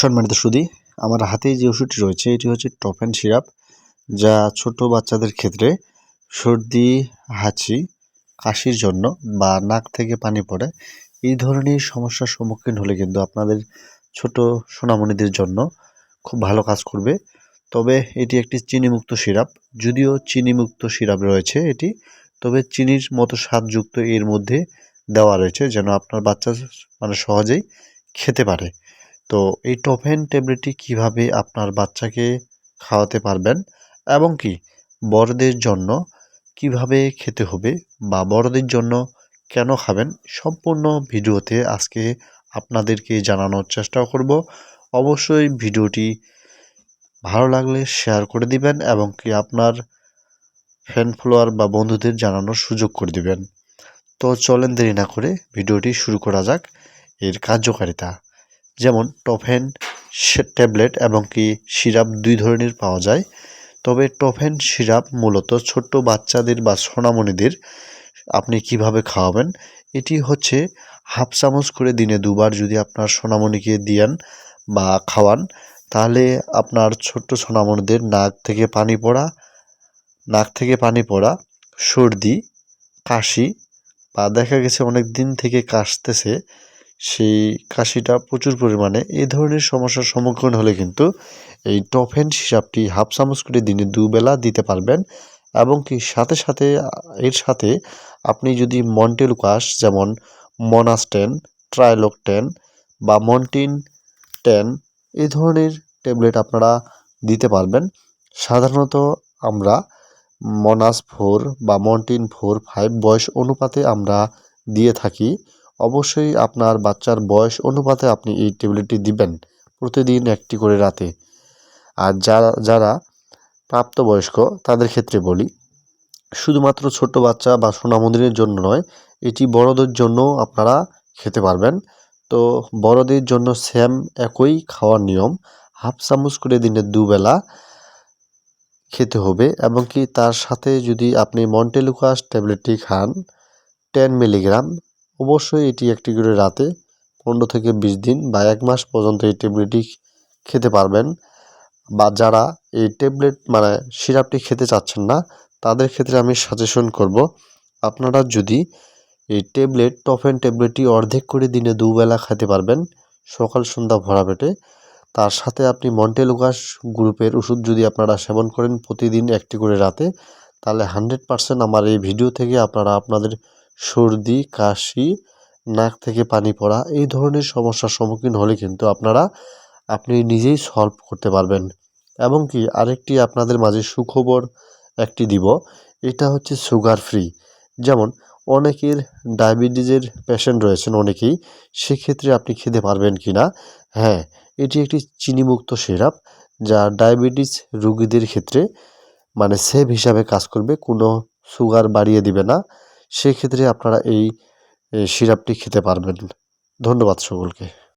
সম্মানিত সুদী, আমার হাতেই যে ওষুধটি রয়েছে, এটি হচ্ছে টফেন সিরাপ, যা ছোট বাচ্চাদের ক্ষেত্রে সর্দি, হাঁচি, কাশির জন্য বা নাক থেকে পানি পড়ে, এই ধরনের সমস্যার সম্মুখীন হলে কিন্তু আপনাদের ছোট সোনামণিদের জন্য খুব ভালো কাজ করবে। তবে এটি একটি চিনিমুক্ত সিরাপ, যদিও চিনিমুক্ত সিরাপ রয়েছে এটি, তবে চিনির মতো স্বাদযুক্ত এর মধ্যে দেওয়া রয়েছে, যেন আপনার বাচ্চা মানে সহজেই খেতে পারে। তো এই টোফেন ট্যাবলেটটি কীভাবে আপনার বাচ্চাকে খাওয়াতে পারবেন এবং কি বড়দের জন্য কীভাবে খেতে হবে বা বড়দের জন্য কেন খাবেন সম্পূর্ণ ভিডিওতে আজকে আপনাদেরকে জানানোর চেষ্টা করব। অবশ্যই ভিডিওটি ভালো লাগলে শেয়ার করে দিবেন এবং কি আপনার ফ্যান ফলোয়ার বা বন্ধুদের জানানোর সুযোগ করে দিবেন। তো চলেন দেরি না করে ভিডিওটি শুরু করা যাক। এর কার্যকারিতা। যেমন টফেন ট্যাবলেট এবং কি সিরাপ দুই ধরনের পাওয়া যায়। তবে টফেন সিরাপ মূলত ছোট্ট বাচ্চাদের বা সোনামণিদের আপনি কীভাবে খাওয়াবেন, এটি হচ্ছে হাফ চামচ করে দিনে দুবার যদি আপনার সোনামণিকে দিয়েন বা খাওয়ান, তাহলে আপনার ছোট্ট সোনামণিদের নাক থেকে পানি পড়া, নাক থেকে পানি পড়া, সর্দি, কাশি বা দেখা গেছে অনেক দিন থেকে কাশতেছে সেই কাশিটা প্রচুর পরিমাণে এই ধরনের সমস্যার সম্মুখীন হলে কিন্তু এই টফেন হিসাবটি হাফ চামচ করে দিনে দুবেলা দিতে পারবেন এবং কি সাথে সাথে, এর সাথে আপনি যদি মন্টেল মন্টেলুকাস যেমন মনাস্টেন, ট্রাইলোকটেন বা মন্টিন টেন এই ধরনের ট্যাবলেট আপনারা দিতে পারবেন। সাধারণত আমরা মনাস ফোর বা মন্টিন ফোর, ফাইভ বয়স অনুপাতে আমরা দিয়ে থাকি। অবশ্যই আপনার বাচ্চার বয়স অনুপাতে আপনি এই ট্যাবলেটটি দিবেন প্রতিদিন একটি করে রাতে। আর যারা যারা প্রাপ্তবয়স্ক, তাদের ক্ষেত্রে বলি, শুধুমাত্র ছোট্ট বাচ্চা বা সোনামন্দিরের জন্য নয়, এটি বড়দের জন্য আপনারা খেতে পারবেন। তো বড়দের জন্য স্যাম একই খাওয়ার নিয়ম, হাফ চামচ করে দিনে দুবেলা খেতে হবে এবং কি তার সাথে যদি আপনি মন্টেলুকাস ট্যাবলেটটি খান, টেন মিলিগ্রাম অবশ্যই এটি একটি করে রাতে, পনেরো থেকে বিশ দিন বা এক মাস পর্যন্ত এই ট্যাবলেটটি খেতে পারবেন। বা যারা এই ট্যাবলেট মানে সিরাপটি খেতে চাচ্ছেন না, তাদের ক্ষেত্রে আমি সাজেশন করব, আপনারা যদি এই ট্যাবলেট টফেন ট্যাবলেটটি অর্ধেক করে দিনে দুবেলা খেতে পারবেন সকাল, সন্ধ্যা, ভরা পেটে। তার সাথে আপনি মন্টেলুকাস গ্রুপের ওষুধ যদি আপনারা সেবন করেন প্রতিদিন একটি করে রাতে, তাহলে হান্ড্রেড পারসেন্ট আমার এই ভিডিও থেকে আপনারা আপনাদের সর্দি, কাশি, নাক থেকে পানি পড়া এই ধরনের সমস্যার সম্মুখীন হলে কিন্তু আপনারা, আপনি নিজেই সলভ করতে পারবেন। এবং কি, আরেকটি আপনাদের মাঝে সুখবর একটি দিব, এটা হচ্ছে সুগার ফ্রি যেমন, অনেকের ডায়াবেটিসের পেশেন্ট রয়েছেন অনেকেই, সেক্ষেত্রে আপনি খেতে পারবেন কি না? হ্যাঁ এটি একটি চিনিমুক্ত সিরাপ, যা ডায়াবেটিস রোগীদের ক্ষেত্রে মানে সেভ হিসাবে কাজ করবে, কোনো সুগার বাড়িয়ে দিবে না। সেক্ষেত্রে আপনারা এই সিরাপটি খেতে পারবেন। ধন্যবাদ সকলকে।